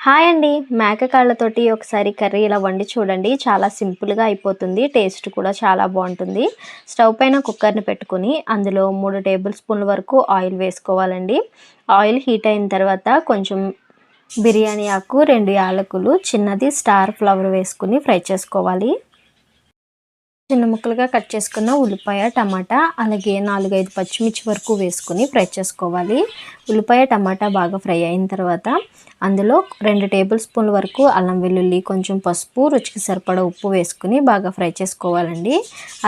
Hi అండి. మేక కాళ్ళతోటి ఒకసారి కర్రీ ఇలా వండి చూడండి. చాలా సింపుల్గా అయిపోతుంది. టేస్ట్ కూడా చాలా బాగుంటుంది. స్టవ్ పైన కుక్కర్ని పెట్టుకుని అందులో మూడు టేబుల్ స్పూన్ల వరకు ఆయిల్ వేసుకోవాలండి. ఆయిల్ హీట్ అయిన తర్వాత కొంచెం బిర్యానీ ఆకు రెండు యాలకులు చిన్నది స్టార్ ఫ్లవర్ వేసుకుని ఫ్రై చేసుకోవాలి. చిన్న ముక్కలుగా కట్ చేసుకున్న ఉల్లిపాయ టమాటా అలాగే నాలుగైదు పచ్చిమిర్చి వరకు వేసుకుని ఫ్రై చేసుకోవాలి. ఉల్లిపాయ టమాటా బాగా ఫ్రై అయిన తర్వాత అందులో రెండు టేబుల్ స్పూన్ల వరకు అల్లం వెల్లుల్లి కొంచెం పసుపు రుచికి సరిపడా ఉప్పు వేసుకుని బాగా ఫ్రై చేసుకోవాలండి.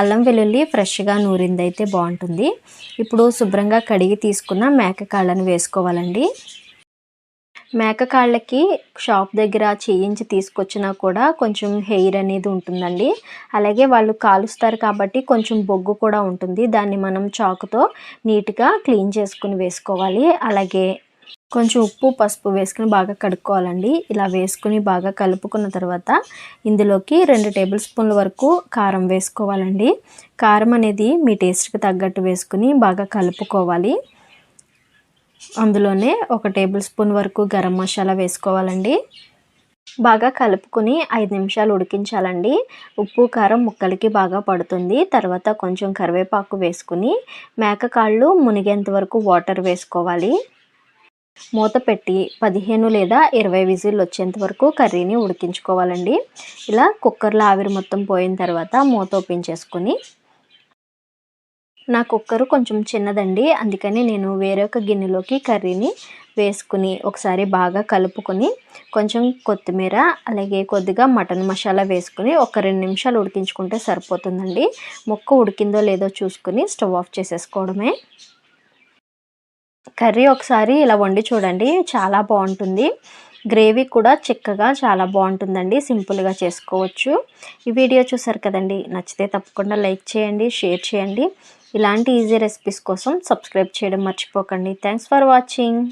అల్లం వెల్లుల్లి ఫ్రెష్గా నూరిందైతే బాగుంటుంది. ఇప్పుడు శుభ్రంగా కడిగి తీసుకున్న మేక కాళ్ళని వేసుకోవాలండి. మేక కాళ్ళకి షాప్ దగ్గర చేయించి తీసుకొచ్చినా కూడా కొంచెం హెయిర్ అనేది ఉంటుందండి. అలాగే వాళ్ళు కాలుస్తారు కాబట్టి కొంచెం బొగ్గు కూడా ఉంటుంది. దాన్ని మనం చాకుతో నీట్గా క్లీన్ చేసుకుని వేసుకోవాలి. అలాగే కొంచెం ఉప్పు పసుపు వేసుకుని బాగా కడుక్కోవాలండి. ఇలా వేసుకుని బాగా కలుపుకున్న తర్వాత ఇందులోకి రెండు టేబుల్ స్పూన్ల వరకు కారం వేసుకోవాలండి. కారం అనేది మీ టేస్ట్కి తగ్గట్టు వేసుకుని బాగా కలుపుకోవాలి. అందులోనే ఒక టేబుల్ స్పూన్ వరకు గరం మసాలా వేసుకోవాలండి. బాగా కలుపుకుని ఐదు నిమిషాలు ఉడికించాలండి. ఉప్పు కారం ముక్కలకి బాగా పడుతుంది. తర్వాత కొంచెం కరివేపాకు వేసుకుని మేకకాళ్ళు మునిగేంత వరకు వాటర్ వేసుకోవాలి. మూత పెట్టి పదిహేను లేదా ఇరవై విజిల్ వచ్చేంత వరకు కర్రీని ఉడికించుకోవాలండి. ఇలా కుక్కర్లో ఆవిరి మొత్తం పోయిన తర్వాత మూత ఓపెన్ చేసుకుని నా కుక్కరు కొంచెం చిన్నదండి. అందుకని నేను వేరే ఒక గిన్నెలోకి కర్రీని వేసుకుని ఒకసారి బాగా కలుపుకొని కొంచెం కొత్తిమీర అలాగే కొద్దిగా మటన్ మసాలా వేసుకుని ఒక రెండు నిమిషాలు ఉడికించుకుంటే సరిపోతుందండి. ముక్క ఉడికిందో లేదో చూసుకుని స్టవ్ ఆఫ్ చేసేసుకోవడమే. కర్రీ ఒకసారి ఇలా వండి చూడండి. చాలా బాగుంటుంది. గ్రేవీ కూడా చిక్కగా చాలా బాగుంటుందండి సింపుల్గా చేసుకోవచ్చు. ఈ వీడియో చూసారు కదండి నచ్చితే తప్పకుండా లైక్ చేయండి షేర్ చేయండి. ఇలాంటి ఈజీ రెసిపీస్ కోసం సబ్స్క్రైబ్ చేయడం మర్చిపోకండి. Thanks for watching.